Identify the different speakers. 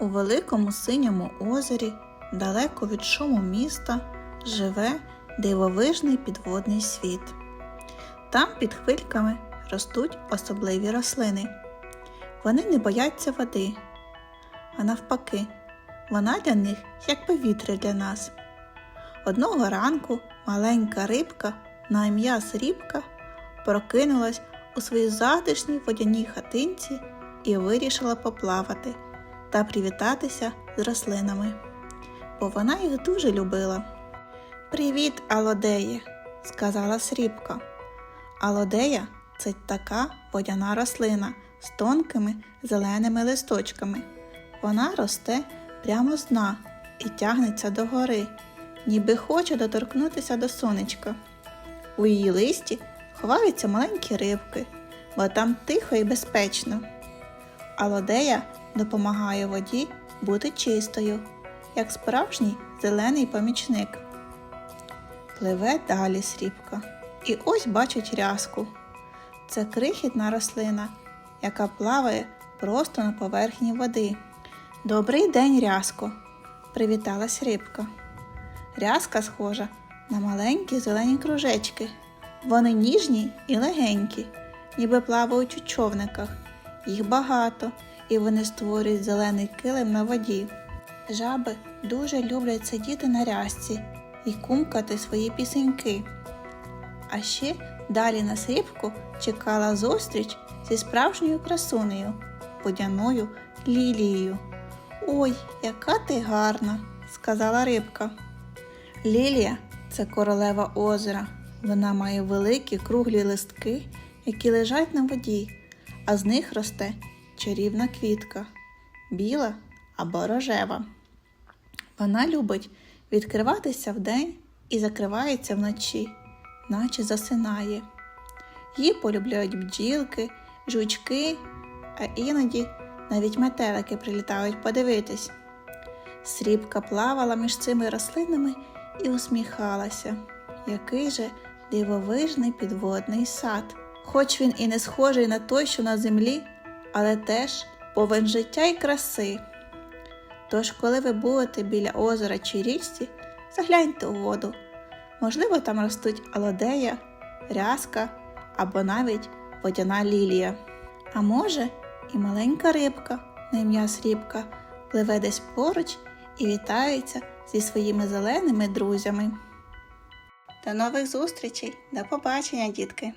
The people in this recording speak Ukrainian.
Speaker 1: У великому синьому озері, далеко від шуму міста, живе дивовижний підводний світ. Там під хвильками ростуть особливі рослини. Вони не бояться води, а навпаки, вона для них як повітря для нас. Одного ранку маленька рибка на ім'я Срібка прокинулась у своїй затишній водяній хатинці і вирішила поплавати та привітатися з рослинами, бо вона їх дуже любила. Привіт, Алодеє, сказала Срібка. Алодея це така водяна рослина з тонкими зеленими листочками. Вона росте прямо з дна і тягнеться догори, ніби хоче доторкнутися до сонечка. У її листі ховаються маленькі рибки, бо там тихо і безпечно. Алодея допомагає воді бути чистою, як справжній зелений помічник. Пливе далі срібка. І ось бачить рязку. Це крихітна рослина, яка плаває просто на поверхні води. Добрий день, рязко, привіталась рибка. Рязка схожа на маленькі зелені кружечки. Вони ніжні і легенькі, ніби плавають у човниках. Їх багато, і вони створюють зелений килим на воді. Жаби дуже люблять сидіти на рязці і кумкати свої пісеньки. А ще далі на срібку чекала зустріч зі справжньою красунею, водяною лілією. Ой, яка ти гарна, сказала рибка. Лілія це королева озера. Вона має великі круглі листки, які лежать на воді, а з них росте чарівна квітка, біла або рожева. Вона любить відкриватися вдень і закривається вночі, наче засинає. Її полюбляють бджілки, жучки, а іноді навіть метелики прилітають подивитись. Срібка плавала між цими рослинами і усміхалася. Який же дивовижний підводний сад. Хоч він і не схожий на той, що на землі, але теж повен життя і краси. Тож, коли ви будете біля озера чи річці, загляньте у воду. Можливо, там ростуть алодея, рязка або навіть водяна лілія. А може, і маленька рибка на ім'я Срібка пливе десь поруч і вітається зі своїми зеленими друзями. До нових зустрічей, до побачення, дітки!